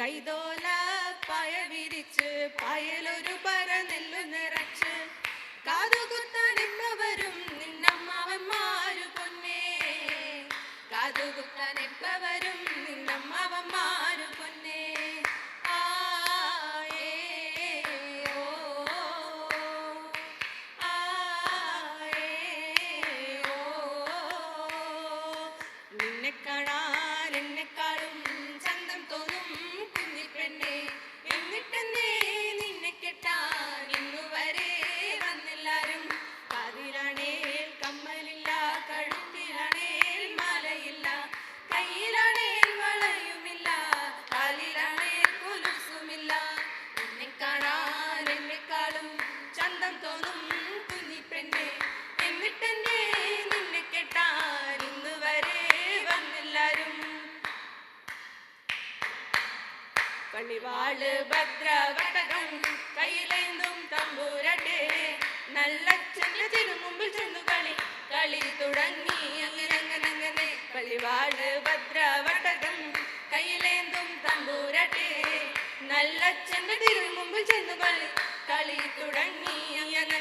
കൈതോല പായ വിരിച്ച് പായലൊരു പര നെല്ലു നിറച്ച്. കാതുകുത്താനെപ്പവരും നിന്നമ്മാവന്മാരു പൊന്നേ. കാതുകുത്താനെപ്പവരും നിന്നമ്മാവന്മാരു പൊന്നേ. ആ, ഏ, ഓ, ആ, ഏ, ഓ. നിന്നെ കാണാൻ എന്നെക്കാളും പണിവാൾ ഭദ്രവടകം കയ്യിലേന്തും തമ്പൂരട്ടെ. നല്ല ചെല്ല തിരുമുമ്പിൽ ചെന്നു കളി. കളി തുടങ്ങി അങ്ങനങ്ങനങ്ങനെ. അങ്ങനെ അങ്ങനെ പള്ളിവാൾ ഭദ്രവടകം കയ്യിലേന്തും തമ്പൂരട്ടെ. നല്ല ചെന്ന തിരുമുമ്പിൽ ചെന്നു കളി. കളി തുടങ്ങി അങ്ങനെ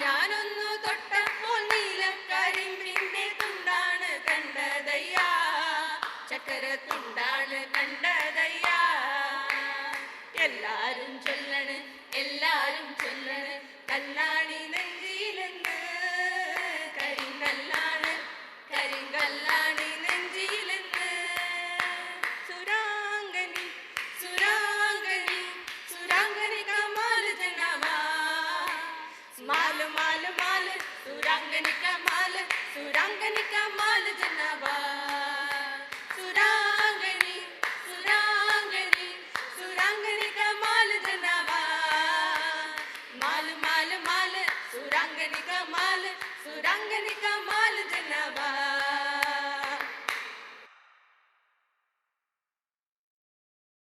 ഞാനൊന്നു തൊട്ടപ്പോൾ തുണ്ടാണ് എല്ലാരും ചൊല്ലണ് എല്ലാരും ചൊല്ലണ് കല്ലാണി सुरांगनी कमाल सुरांगनी कमाल जनाबा. सुरांगनी सुरांगनी सुरांगनी कमाल जनाबा. माल माल माल सुरांगनी कमाल सुरांगनी कमाल जनाबा.